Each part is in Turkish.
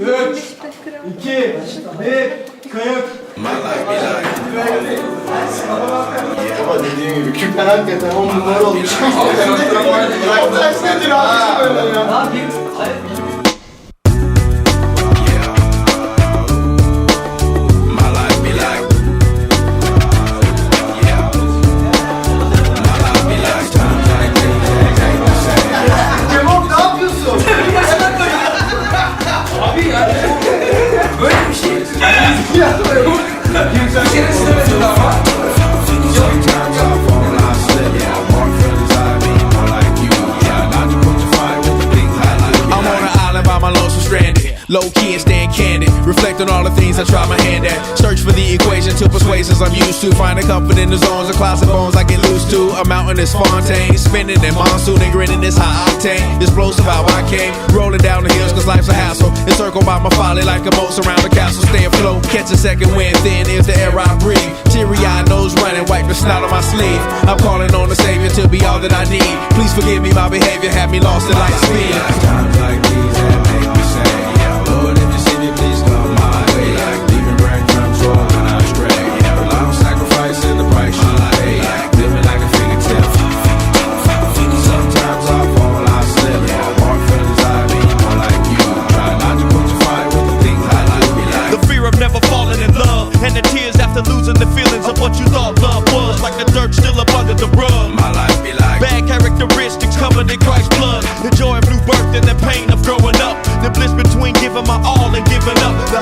3, 2, 1, kayıt. Ama dediğim gibi küpler hakikaten on numara olmuş. Bıraktılar nedir abi böyle ya? My Low key and staying candid. Reflect on all the things I try my hand at. Search for the equation to persuasions I'm used to. Finding comfort in the zones of clouds and bones I get loose to. A mountain is Fontaine. Spinning in monsoon and grinning this high octane. Explosive how I came. Rolling down the hills cause life's a hassle. Encircled by my folly like a moat around the castle. Stay afloat. Catch a second wind thin is the air I breathe. Teary eyed nose running. Wipe the snot on my sleeve. I'm calling on the savior to be all that I need. Please forgive me, my behavior had me lost in light speed. Giving my all and giving up The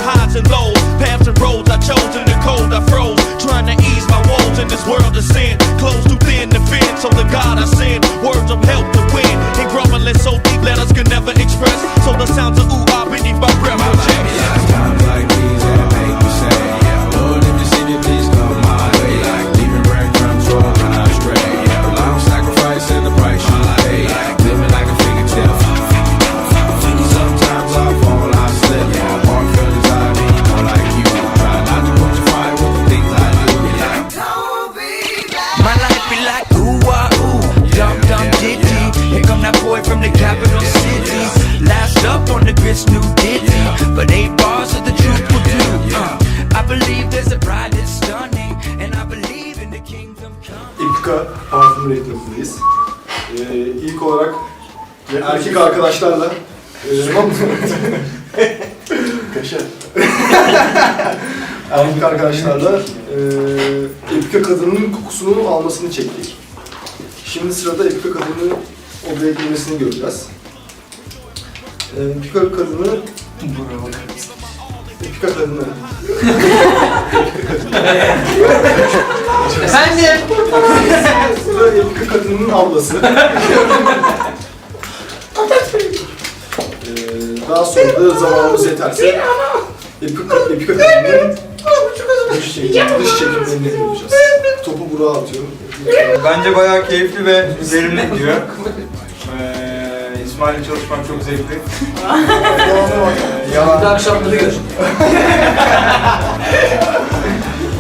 that boy from the capital city. Last up on the grits, new ditty. But eight bars of the truth will do. Uh, I believe there's a bride that's stunning, and I believe in the kingdom coming. İpka parfüm reklamındayız. Ee, ilk olarak ve erkek arkadaşlarla e, Kaşar. erkek arkadaşlarla e, Epika kadının kokusunu almasını çektik. Şimdi sırada Epika kadının odaya girmesini göreceğiz. E, Epika kadını Epika kadını Efendim? Sıra Epika kadının ablası. Ee, daha sonra da zamanımız yeterse Epika, Epika kadının dış, çekim, dış çekimlerini göreceğiz. Topu Burak'a atıyorum. Bence bayağı keyifli ve verimli gidiyor. Ee, İsmail'le çalışmak çok zevkli. Ee, ya, akşamları gör.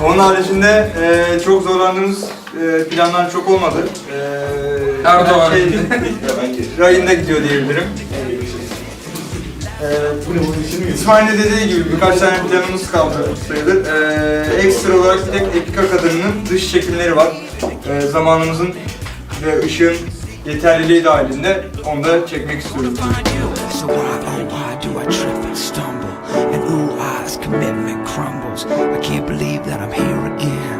onun haricinde e, çok zorlandığımız e, planlar çok olmadı. Erdoğan. her Şey, rayında gidiyor diyebilirim. Ee, İsmail'in dediği gibi birkaç tane planımız kaldı sayılır. Ee, ekstra olarak bir tek Epika kadınının dış çekimleri var. Ee, zamanımızın ve ışığın yeterliliği dahilinde onu da çekmek istiyoruz. Oh. I can't believe that I'm here again.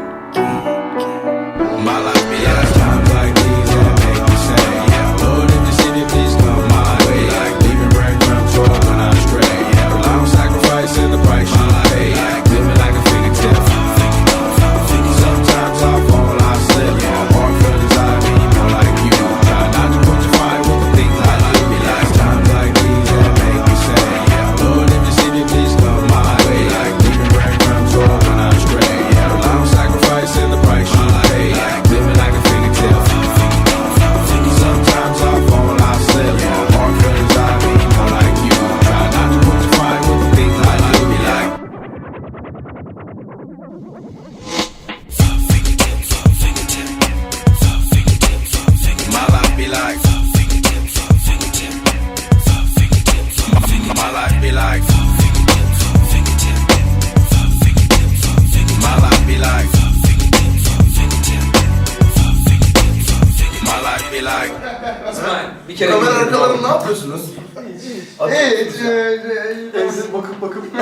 Bir kere Kamera gidelim. arkalarında ne yapıyorsunuz? Evet. Evde bakıp bakıp